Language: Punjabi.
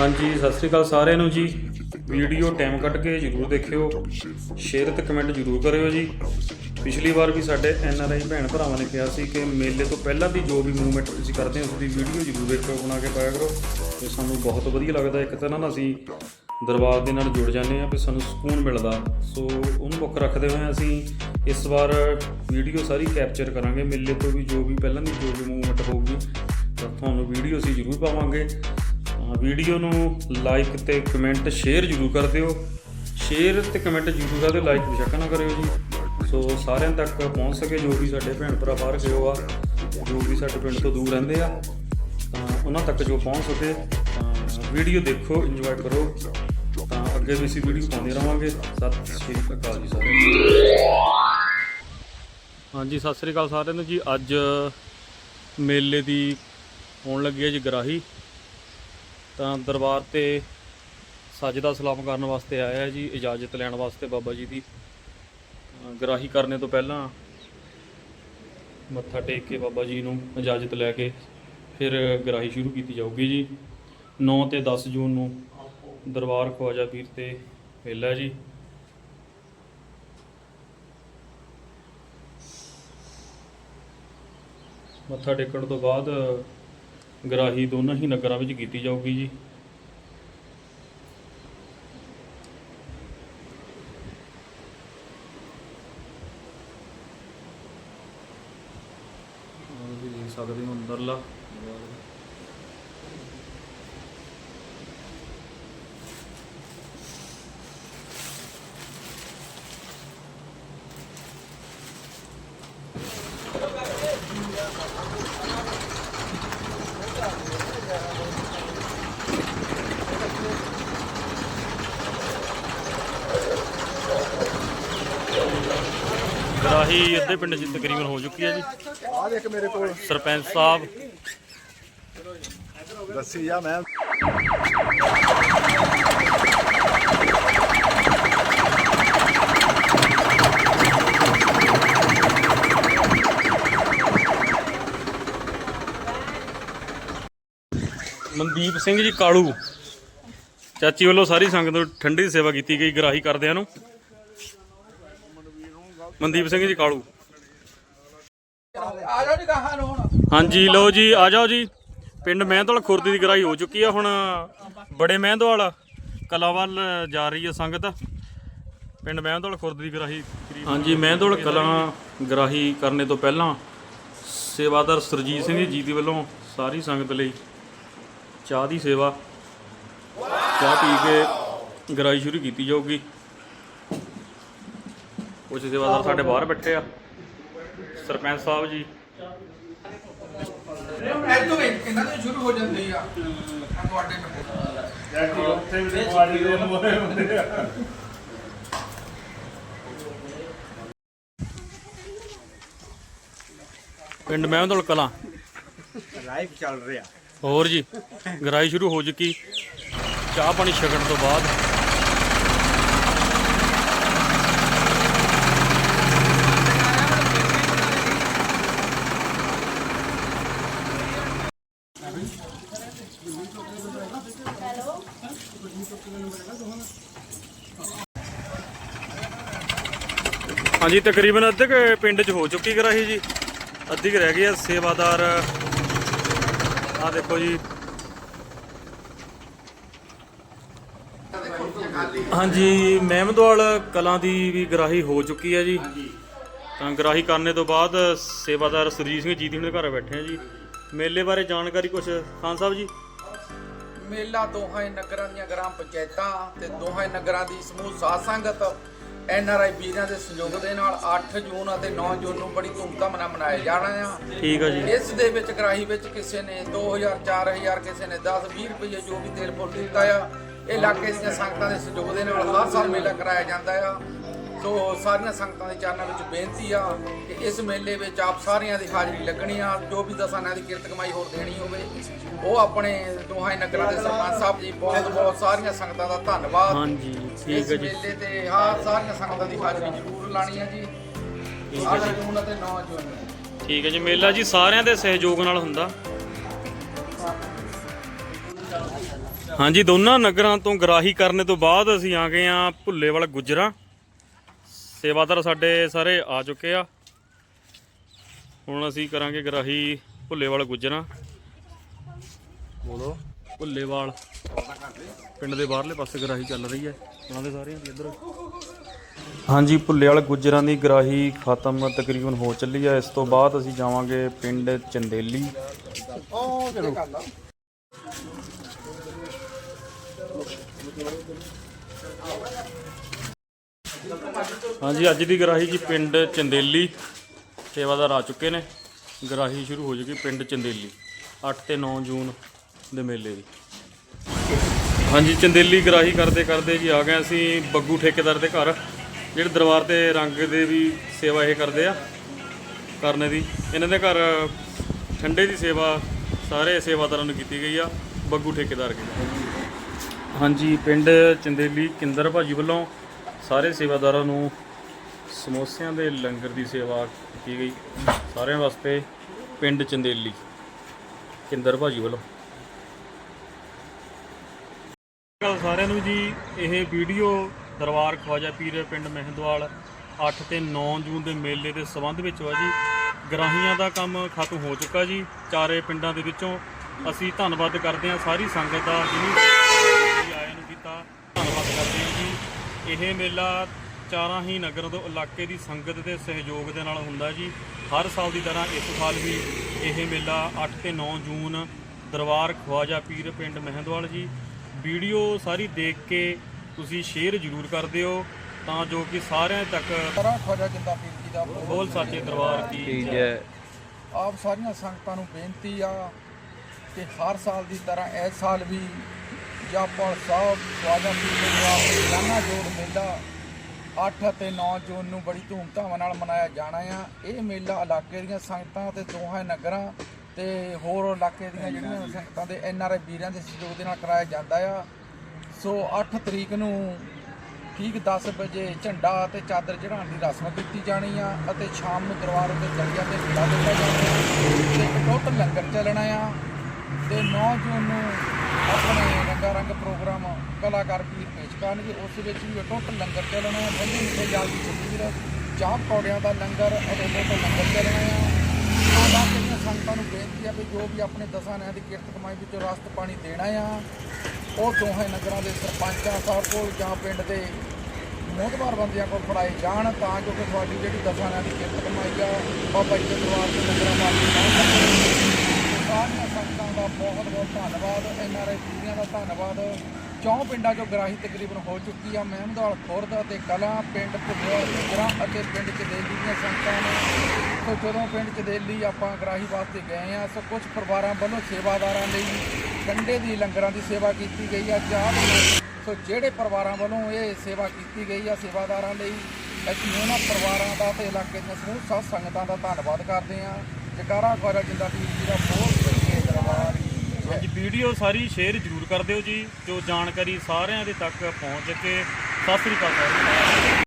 ਹਾਂਜੀ, ਸਤਿ ਸ੍ਰੀ ਅਕਾਲ ਸਾਰਿਆਂ ਨੂੰ ਜੀ। ਵੀਡੀਓ ਟਾਈਮ ਕੱਢ ਕੇ ਜਰੂਰ ਦੇਖਿਓ। ਸ਼ੇਅਰ ਤੇ ਕਮੈਂਟ ਜਰੂਰ ਕਰਿਓ ਜੀ। ਪਿਛਲੀ ਵਾਰ ਵੀ ਸਾਡੇ ਐਨ ਆਰ ਆਈ ਭੈਣ ਭਰਾਵਾਂ ਨੇ ਕਿਹਾ ਸੀ ਕਿ ਮੇਲੇ ਤੋਂ ਪਹਿਲਾਂ ਦੀ ਜੋ ਵੀ ਮੂਵਮੈਂਟ ਤੁਸੀਂ ਕਰਦੇ ਹੋ ਉਸ ਦੀ ਵੀਡੀਓ ਜਰੂਰ ਦੇਖਿਓ, ਬਣਾ ਕੇ ਪਾਇਆ ਕਰੋ। ਤੇ ਸਾਨੂੰ ਬਹੁਤ ਵਧੀਆ ਲੱਗਦਾ ਇੱਕ ਤਰ੍ਹਾਂ ਨਾਲ ਅਸੀਂ ਦਰਬਾਰ ਦੇ ਨਾਲ ਜੁੜ ਜਾਂਦੇ ਆ ਵੀ ਸਾਨੂੰ ਸਕੂਨ ਮਿਲਦਾ। ਸੋ ਉਹਨੂੰ ਮੁੱਖ ਰੱਖਦੇ ਹੋਏ ਅਸੀਂ ਇਸ ਵਾਰ ਵੀਡੀਓ ਸਾਰੀ ਕੈਪਚਰ ਕਰਾਂਗੇ। ਮੇਲੇ ਤੋਂ ਵੀ ਜੋ ਵੀ ਪਹਿਲਾਂ ਦੀ ਜੋ ਵੀ ਮੂਵਮੈਂਟ ਹੋਊਗੀ, ਤਾਂ ਤੁਹਾਨੂੰ ਵੀਡੀਓ ਅਸੀਂ ਜ਼ਰੂਰ ਪਾਵਾਂਗੇ। ਵੀਡੀਓ ਨੂੰ ਲਾਈਕ ਤੇ ਕਮੈਂਟ ਸ਼ੇਅਰ ਜ਼ਰੂਰ ਕਰ ਦਿਓ। ਸ਼ੇਅਰ ਤੇ ਕਮੈਂਟ ਜ਼ਰੂਰ ਕਰ ਦਿਓ ਲਾਈਕ ਬੇਸ਼ੱਕ ਨਾ ਕਰਿਓ ਜੀ। ਸੋ ਸਾਰਿਆਂ ਤੱਕ ਪਹੁੰਚ ਸਕੇ ਜੋ ਵੀ ਸਾਡੇ ਭੈਣ ਭਰਾ ਬਾਹਰ ਗਏ ਹੋ ਆ ਜੋ ਵੀ ਸਾਡੇ ਪਿੰਡ ਤੋਂ ਦੂਰ ਰਹਿੰਦੇ ਆ, ਤਾਂ ਉਹਨਾਂ ਤੱਕ ਜੋ ਪਹੁੰਚ ਸਕੇ, ਤਾਂ ਵੀਡੀਓ ਦੇਖੋ ਇੰਜੋਏ ਕਰੋ। ਤਾਂ ਅੱਗੇ ਵੀ ਅਸੀਂ ਵੀਡੀਓ ਪਾਉਂਦੇ ਰਵਾਂਗੇ। ਸਤਿ ਸ਼੍ਰੀ ਅਕਾਲ ਜੀ ਸਾਰਿਆਂ ਹਾਂਜੀ, ਸਤਿ ਸ਼੍ਰੀ ਅਕਾਲ ਸਾਰਿਆਂ ਨੂੰ ਜੀ। ਅੱਜ ਮੇਲੇ ਦੀ ਹੋਣ ਲੱਗੀ ਹੈ ਜੀ ਗਰਾਹੀ। ਤਾਂ ਦਰਬਾਰ ਤੇ ਸਜਦਾ ਸਲਾਮ ਕਰਨ ਵਾਸਤੇ ਆਇਆ ਜੀ, ਇਜਾਜ਼ਤ ਲੈਣ ਵਾਸਤੇ ਬਾਬਾ ਜੀ ਦੀ। ਗਰਾਹੀ ਕਰਨੇ ਤੋਂ ਪਹਿਲਾਂ ਮੱਥਾ ਟੇਕ ਕੇ ਬਾਬਾ ਜੀ ਨੂੰ ਇਜਾਜ਼ਤ ਲੈ ਕੇ ਫਿਰ ਗਰਾਹੀ ਸ਼ੁਰੂ ਕੀਤੀ ਜਾਊਗੀ ਜੀ। 9 ਤੇ 10 ਜੂਨ ਨੂੰ ਦਰਬਾਰ ਖਵਾਜਾ ਪੀਰ ਤੇ ਮੇਲਾ ਜੀ। ਮੱਥਾ ਟੇਕਣ ਤੋਂ ਬਾਅਦ ਗਰਾਹੀ ਦੋਨਾਂ ਹੀ ਨਗਰਾਂ ਵਿੱਚ ਕੀਤੀ ਜਾਊਗੀ ਜੀ। ਦੇਖ ਸਕਦੇ ਹੋ ਅੰਦਰਲਾ। ਗਰਾਹੀ ਅੱਧੇ ਪਿੰਡ 'ਚ ਤਕਰੀਬਨ ਹੋ ਚੁੱਕੀ ਹੈ ਜੀ। ਆ ਦੇਖ ਮੇਰੇ ਕੋਲ। ਸਰਪੰਚ ਸਾਹਿਬ। ਦੱਸੀ ਜਾ ਮੈਂ। ਮਨਦੀਪ ਸਿੰਘ ਜੀ ਕਾਲੂ। ਚਾਚੀ ਵੱਲੋਂ ਸਾਰੀ ਸੰਗਤ ਨੂੰ ਠੰਡੀ ਸੇਵਾ ਕੀਤੀ ਗਈ ਗਰਾਹੀ ਕਰਦਿਆਂ ਨੂੰ। ਮਨਦੀਪ ਸਿੰਘ ਜੀ ਕਾਲੂ। ਆ ਜਾਓ ਜੀ ਕਹਾਂ ਨੂੰ ਹੁਣ। ਹਾਂਜੀ ਲਓ ਜੀ ਆ ਜਾਓ ਜੀ। ਪਿੰਡ ਮਹਿੰਦਵਾਲ ਖੁਰਦੀ ਦੀ ਗਰਾਈ ਹੋ ਚੁੱਕੀ ਆ ਹੁਣ। ਬੜੇ ਮਹਿੰਦਵਾਲ ਕਲਾ ਵੱਲ ਜਾ ਰਹੀ ਹੈ ਸੰਗਤ। ਪਿੰਡ ਮਹਿੰਦਵਾਲ ਖੁਰਦ ਦੀ ਗਰਾਹੀ ਹਾਂਜੀ ਮਹਿੰਦਵਾਲ ਕਲਾ ਗਰਾਹੀ ਕਰਨੇ ਤੋਂ ਪਹਿਲਾਂ ਸੇਵਾਦਾਰ ਸਰਜੀਤ ਸਿੰਘ ਜੀ ਦੀ ਵੱਲੋਂ ਸਾਰੀ ਸੰਗਤ ਲਈ ਚਾਹ ਦੀ ਸੇਵਾ ਚਾਹ ਪੀ ਕੇ ਗਰਾਈ ਸ਼ੁਰੂ ਕੀਤੀ ਜਾਊਗੀ। ਕੁਝ ਸੇਵਾਦਾਰ ਸਾਡੇ ਬਾਹਰ ਬੈਠੇ ਆ। ਸਰਪੰਚ ਸਾਹਿਬ ਜੀ। ਐਦੋਂ ਇਹਨਾਂ ਤੋਂ ਸ਼ੁਰੂ ਹੋ ਜਾਂਦੀ ਆ। ਆਹ ਤੁਹਾਡੇ ਪਿੰਡ ਪਿੰਡ ਮਹਿੰਦਲ ਕਲਾਂ ਲਾਈਵ ਚੱਲ ਰਿਹਾ। ਹੋਰ ਜੀ ਗਰਾਈ ਸ਼ੁਰੂ ਹੋ ਚੁੱਕੀ। ਚਾਹ ਪਾਣੀ ਛਕਣ ਤੋਂ ਬਾਅਦ ਹਾਂਜੀ, ਤਕਰੀਬਨ ਅੱਧੇ ਕੁ ਪਿੰਡ 'ਚ ਹੋ ਚੁੱਕੀ ਗਰਾਹੀ ਜੀ। ਅੱਧੀ ਕੁ ਰਹਿ ਗਈ ਆ, ਸੇਵਾਦਾਰ। ਆ ਦੇਖੋ ਜੀ। ਹਾਂਜੀ, ਮਹਿਮਦਵਾਲ ਕਲਾਂ ਦੀ ਵੀ ਗਰਾਹੀ ਹੋ ਚੁੱਕੀ ਹੈ ਜੀ। ਤਾਂ ਗਰਾਹੀ ਕਰਨੇ ਤੋਂ ਬਾਅਦ ਸੇਵਾਦਾਰ ਸੁਰਜੀਤ ਸਿੰਘ ਜੀ ਦੀ ਦੇ ਘਰ ਬੈਠੇ ਆ ਜੀ। ਮੇਲੇ ਬਾਰੇ ਜਾਣਕਾਰੀ ਕੁਛ, ਖਾਨ ਸਾਹਿਬ ਜੀ? ਮੇਲਾ ਦੋਹਾਂ ਨਗਰਾਂ ਦੀਆਂ ਗ੍ਰਾਮ ਪੰਚਾਇਤਾਂ ਤੇ ਦੋਹਾਂ ਨਗਰਾਂ ਦੀ ਸਮੂਹ ਸਾਧ ਸੰਗਤ ਐਨ ਆਰ ਆਈ ਵੀਰਾਂ ਦੇ ਸਹਿਯੋਗ ਦੇ ਨਾਲ 8 ਜੂਨ ਅਤੇ 9 ਜੂਨ ਨੂੰ ਬੜੀ ਧੂਮਧਾਮ ਨਾਲ ਮਨਾਇਆ ਜਾਣਾ ਆ ਠੀਕ ਆ ਜੀ। ਇਸ ਦੇ ਵਿੱਚ ਗਰਾਹੀ ਵਿੱਚ ਕਿਸੇ ਨੇ 2000 4000 ਕਿਸੇ ਨੇ 10 20 ਰੁਪਏ ਜੋ ਵੀ ਤੇਲ ਫੁੱਲ ਦਿੱਤਾ ਆ ਇਹ ਇਲਾਕੇ ਦੀਆਂ ਸੰਗਤਾਂ ਦੇ ਸਹਿਯੋਗ ਦੇ ਨਾਲ ਹਰ ਸਾਲ ਮੇਲਾ ਕਰਾਇਆ ਜਾਂਦਾ ਆ। ਸੋ ਸਾਰੀਆਂ ਸੰਗਤਾਂ ਦੇ ਚਰਨਾਂ ਵਿੱਚ ਬੇਨਤੀ ਆ ਕਿ ਇਸ ਮੇਲੇ ਵਿੱਚ ਆਪ ਸਾਰਿਆਂ ਦੀ ਹਾਜ਼ਰੀ ਲੱਗਣੀ ਆ ਜੋ ਵੀ ਦਸਾਂ ਦੀ ਕਿਰਤ ਕਮਾਈ ਹੋਰ ਦੇਣੀ ਹੋਵੇ ਉਹ ਆਪਣੇ ਦੋਹਾਂ ਨਗਰਾਂ ਦੇ ਸਰਪੰਚ ਸਾਹਿਬ ਜੀ ਬਹੁਤ ਬਹੁਤ ਸਾਰੀਆਂ ਸੰਗਤਾਂ ਦਾ ਧੰਨਵਾਦ। ਹਾਂਜੀ ਠੀਕ ਹੈ ਜੀ। ਮੇਲੇ ਤੇ ਹਾਂ ਸਾਰੀਆਂ ਸੰਗਤਾਂ ਦੀ ਹਾਜ਼ਰੀ ਜ਼ਰੂਰ ਲਾਣੀ ਆ ਜੀ। 8 ਜੂਨ ਅਤੇ 9 ਜੂਨ ਠੀਕ ਹੈ ਜੀ ਮੇਲਾ ਜੀ ਸਾਰਿਆਂ ਦੇ ਸਹਿਯੋਗ ਨਾਲ ਹੁੰਦਾ। ਹਾਂਜੀ ਦੋਨਾਂ ਨਗਰਾਂ ਤੋਂ ਗਰਾਹੀ ਕਰਨ ਤੋਂ ਬਾਅਦ ਅਸੀਂ ਆ ਗਏ ਆ ਭੁੱਲੇਵਾਲ ਗੁਜਰਾ। ਸੇਵਾਦਾਰ ਸਾਡੇ ਸਾਰੇ ਆ ਚੁੱਕੇ ਆ। ਹੁਣ ਅਸੀਂ ਕਰਾਂਗੇ ਗਰਾਹੀ ਭੁੱਲੇਵਾਲ ਗੁਜਰਾ। ਬੋਲੋ। ਭੁੱਲੇਵਾਲ ਪਿੰਡ ਦੇ ਬਾਹਰਲੇ ਪਾਸੇ ਗਰਾਹੀ ਚੱਲ ਰਹੀ ਹੈ। ਉਹਨਾਂ ਦੇ ਸਾਰਿਆਂ ਦੀ ਇੱਧਰ। ਹਾਂਜੀ ਭੁੱਲੇਵਾਲ ਗੁਜਰਾਂ ਦੀ ਗਰਾਹੀ ਖਤਮ ਤਕਰੀਬਨ ਹੋ ਚੱਲੀ ਹੈ। ਇਸ ਤੋਂ ਬਾਅਦ ਅਸੀਂ ਜਾਵਾਂਗੇ ਪਿੰਡ ਚੰਦੇਲੀ ਹਾਂਜੀ, ਅੱਜ ਦੀ ਗਰਾਹੀ ਜੀ ਪਿੰਡ ਚੰਦੇਲੀ। ਸੇਵਾਦਾਰ ਆ ਚੁੱਕੇ ਨੇ। ਗਰਾਹੀ ਸ਼ੁਰੂ ਹੋ ਜੂਗੀ ਪਿੰਡ ਚੰਦੇਲੀ 8 ਤੇ 9 ਜੂਨ ਦੇ ਮੇਲੇ ਦੀ। ਹਾਂਜੀ, ਚੰਦੇਲੀ ਗਰਾਹੀ ਕਰਦੇ ਕਰਦੇ ਜੀ ਆ ਗਏ ਅਸੀਂ ਬੱਗੂ ਠੇਕੇਦਾਰ ਦੇ ਘਰ। ਜਿਹੜੇ ਦਰਬਾਰ ਤੇ ਰੰਗ ਦੇ ਵੀ ਸੇਵਾ ਇਹ ਕਰਦੇ ਆ, ਕਰਨ ਦੀ। ਇਹਨਾਂ ਦੇ ਘਰ ਠੰਡੇ ਦੀ ਸੇਵਾ, ਸਾਰੇ ਸੇਵਾਦਾਰਾਂ ਨੂੰ ਕੀਤੀ ਗਈ ਆ, ਬੱਗੂ ਠੇਕੇਦਾਰ ਕੇ। ਹਾਂਜੀ, ਪਿੰਡ ਚੰਦੇਲੀ ਕਿੰਦਰ ਭਾਜੀ ਵੱਲੋਂ ਸਾਰੇ ਸੇਵਾਦਾਰਾਂ ਨੂੰ ਸਮੋਸਿਆਂ ਦੇ ਲੰਗਰ ਦੀ ਸੇਵਾ ਕੀਤੀ ਗਈ। ਸਾਰਿਆਂ ਵਾਸਤੇ ਪਿੰਡ ਚੰਦੇਲੀ, ਕਿੰਦਰ ਭਾਜੀ ਵੱਲੋਂ। ਗੱਲ ਸਾਰਿਆਂ ਨੂੰ ਜੀ। ਇਹ ਵੀਡੀਓ ਦਰਬਾਰ ਖਵਾਜਾ ਪੀਰ ਪਿੰਡ ਮਹਿੰਦਵਾਲ 8 ਤੇ 9 ਜੂਨ ਦੇ ਮੇਲੇ ਦੇ ਸੰਬੰਧ ਵਿੱਚ ਵਾ ਜੀ। ਗਰਾਹੀਆਂ ਦਾ ਕੰਮ ਖਤਮ ਹੋ ਚੁੱਕਾ ਜੀ ਚਾਰੇ ਪਿੰਡਾਂ ਦੇ ਵਿੱਚੋਂ। ਅਸੀਂ ਧੰਨਵਾਦ ਕਰਦੇ ਹਾਂ ਸਾਰੀ ਸੰਗਤ ਦਾ ਜਿਹਨੇ ਆਇਆਂ ਨੂੰ ਕੀਤਾ, ਧੰਨਵਾਦ ਕਰਦੇ ਹਾਂ ਜੀ। ਇਹ ਮੇਲਾ ਚਾਰਾਂ ਹੀ ਨਗਰ ਤੋਂ ਇਲਾਕੇ ਦੀ ਸੰਗਤ ਦੇ ਸਹਿਯੋਗ ਦੇ ਨਾਲ ਹੁੰਦਾ ਜੀ। ਹਰ ਸਾਲ ਦੀ ਤਰ੍ਹਾਂ ਇਸ ਸਾਲ ਵੀ ਇਹ ਮੇਲਾ 8 ਤੇ 9 ਜੂਨ ਦਰਬਾਰ ਖਵਾਜਾ ਪੀਰ ਪਿੰਡ ਮਹਿੰਦਵਾਲ ਜੀ। ਵੀਡੀਓ ਸਾਰੀ ਦੇਖ ਕੇ ਤੁਸੀਂ ਸ਼ੇਅਰ ਜ਼ਰੂਰ ਕਰ ਦਿਓ ਤਾਂ ਜੋ ਕਿ ਸਾਰਿਆਂ ਤੱਕ ਖਵਾਜਾ ਜਿੰਦਾ ਪੀਰ ਜੀ ਦਾ ਬੋਲ ਸਾਚੇ ਦਰਬਾਰ ਕੀ ਜੈ। ਆਪ ਸਾਰੀਆਂ ਸੰਗਤਾਂ ਨੂੰ ਬੇਨਤੀ ਆ ਕਿ ਹਰ ਸਾਲ ਦੀ ਤਰ੍ਹਾਂ ਇਸ ਸਾਲ ਵੀ ਜਾਪਲ ਸਾਹਿਬ ਖਵਾਜਾ ਪੀਰ ਲਾਨਾ ਜੋੜ ਮੇਲਾ। 8 ਅਤੇ 9 ਜੂਨ ਨੂੰ ਬੜੀ ਧੂਮਧਾਮ ਨਾਲ ਮਨਾਇਆ ਜਾਣਾ ਆ। ਇਹ ਮੇਲਾ ਇਲਾਕੇ ਦੀਆਂ ਸੰਗਤਾਂ ਤੇ ਦੋਹਾਂ ਨਗਰਾਂ ਤੇ ਹੋਰ ਇਲਾਕੇ ਦੀਆਂ ਜਿਹੜੀਆਂ ਸੰਗਤਾਂ ਦੇ ਐਨ ਆਰ ਆਈ ਵੀਰਾਂ ਦੇ ਸਹਿਯੋਗ ਦੇ ਨਾਲ ਕਰਾਇਆ ਜਾਂਦਾ ਆ। ਸੋ 8 ਤਰੀਕ ਨੂੰ ਠੀਕ 10 ਵਜੇ ਝੰਡਾ ਤੇ ਚਾਦਰ ਚੜਾਉਣ ਦੀ ਰਸਮ ਕੀਤੀ ਜਾਣੀ ਆ ਅਤੇ ਸ਼ਾਮ ਨੂੰ ਦਰਬਾਰ ਉੱਤੇ ਜਲੀਆਂ ਤੇ ਝੰਡਾ ਦਿੱਤਾ ਜਾਣਾ ਤੇ ਇੱਕ ਟੋਟਲ ਲੰਗਰ ਚੱਲਣਾ ਆ ਤੇ 9 ਜੂਨ ਨੂੰ ਆਪਣੇ ਰੰਗਾ ਰੰਗ ਪ੍ਰੋਗਰਾਮ ਕਲਾਕਾਰ ਵੀਰ ਪੇਸ਼ ਕਰਨਗੇ, ਉਸ ਵਿੱਚ ਵੀ ਟੋਟਲ ਲੰਗਰ ਚੱਲਣਾ ਹੈ ਬੰਦੀ ਮਿੱਠੇ ਜਾਲ ਦੀ ਛਬੀਰ ਚਾਹ ਪਕੌੜਿਆਂ ਦਾ ਲੰਗਰ ਅਤੇ ਟੋਟਲ ਲੰਗਰ ਚੱਲਣਾ ਆ ਸੋ ਇਲਾਕੇ ਸੰਗਤਾਂ ਨੂੰ ਬੇਨਤੀ ਆ ਵੀ ਜੋ ਵੀ ਆਪਣੇ ਦਸਾਂ ਨਿਆਂ ਦੀ ਕਿਰਤ ਕਮਾਈ ਵਿੱਚੋਂ ਰਸਤ ਪਾਣੀ ਦੇਣਾ ਆ, ਉਹ ਦੋਹੇ ਨਗਰਾਂ ਦੇ ਸਰਪੰਚਾਂ ਸਾਹਿਬ ਕੋਲ ਜਾਂ ਪਿੰਡ ਦੇ ਮੋਹਤਬਾਰ ਬੰਦਿਆਂ ਕੋਲ ਫੜਾਏ ਜਾਣ, ਤਾਂ ਜੋ ਕਿ ਤੁਹਾਡੀ ਜਿਹੜੀ ਦਸਾਂ ਨਿਆਂ ਦੀ ਕਿਰਤ ਕਮਾਈ ਆ, ਬਾਬਾ ਜੀ ਦੇ ਦਰਬਾਰ ਤੇ ਨਗਰਾਂ ਵਾਲੀ ਪਹੁੰਚ ਸਕੇ ਸਾਰੀਆਂ ਸੰਗਤਾਂ ਦਾ ਬਹੁਤ ਬਹੁਤ ਧੰਨਵਾਦ ਐਨ ਆਰ ਆਈ ਵੀਰਾਂ ਦਾ ਧੰਨਵਾਦ। ਚੌਂ ਪਿੰਡਾਂ 'ਚੋਂ ਗਰਾਹੀ ਤਕਰੀਬਨ ਹੋ ਚੁੱਕੀ ਆ। ਮਹਿਮਦਵਾਲ ਖੁਰਦ ਅਤੇ ਕਲਾਂ ਪਿੰਡ ਭੁੱਲਰ ਅਤੇ ਪਿੰਡ ਚਦੇਲੀ ਦੀਆਂ ਸੰਗਤਾਂ ਨੇ। ਸੋ ਜਦੋਂ ਪਿੰਡ ਚਦੇਲੀ ਆਪਾਂ ਗਰਾਹੀ ਵਾਸਤੇ ਗਏ ਆ, ਸੋ ਕੁਝ ਪਰਿਵਾਰਾਂ ਵੱਲੋਂ ਸੇਵਾਦਾਰਾਂ ਲਈ ਕੰਡੇ ਦੀ ਲੰਗਰਾਂ ਦੀ ਸੇਵਾ ਕੀਤੀ ਗਈ ਆ, ਚਾਹ ਸੋ ਜਿਹੜੇ ਪਰਿਵਾਰਾਂ ਵੱਲੋਂ ਇਹ ਸੇਵਾ ਕੀਤੀ ਗਈ ਆ ਸੇਵਾਦਾਰਾਂ ਲਈ, ਅਸੀਂ ਉਹਨਾਂ ਪਰਿਵਾਰਾਂ ਦਾ ਤੇ ਇਲਾਕੇ ਦੀਆਂ ਸਮੂਹ ਸਾਧ ਸੰਗਤਾਂ ਦਾ ਧੰਨਵਾਦ ਕਰਦੇ ਆ। ਜਕਾਰਾ ਖਵਾਜਾ ਜਿੰਦਾ ਪੀਰ ਜੀ ਦਾ ਬਹੁਤ ਵਧੀਆ ਦਰਬਾਰ ਹਾਂਜੀ ਵੀਡੀਓ ਸਾਰੀ ਸ਼ੇਅਰ ਜ਼ਰੂਰ ਕਰ ਦਿਓ ਜੀ, ਜੋ ਜਾਣਕਾਰੀ ਸਾਰਿਆਂ ਦੇ ਤੱਕ ਪਹੁੰਚ ਸਕੇ। ਸਤਿ ਸ੍ਰੀ ਅਕਾਲ। ਸਾਰਿਆਂ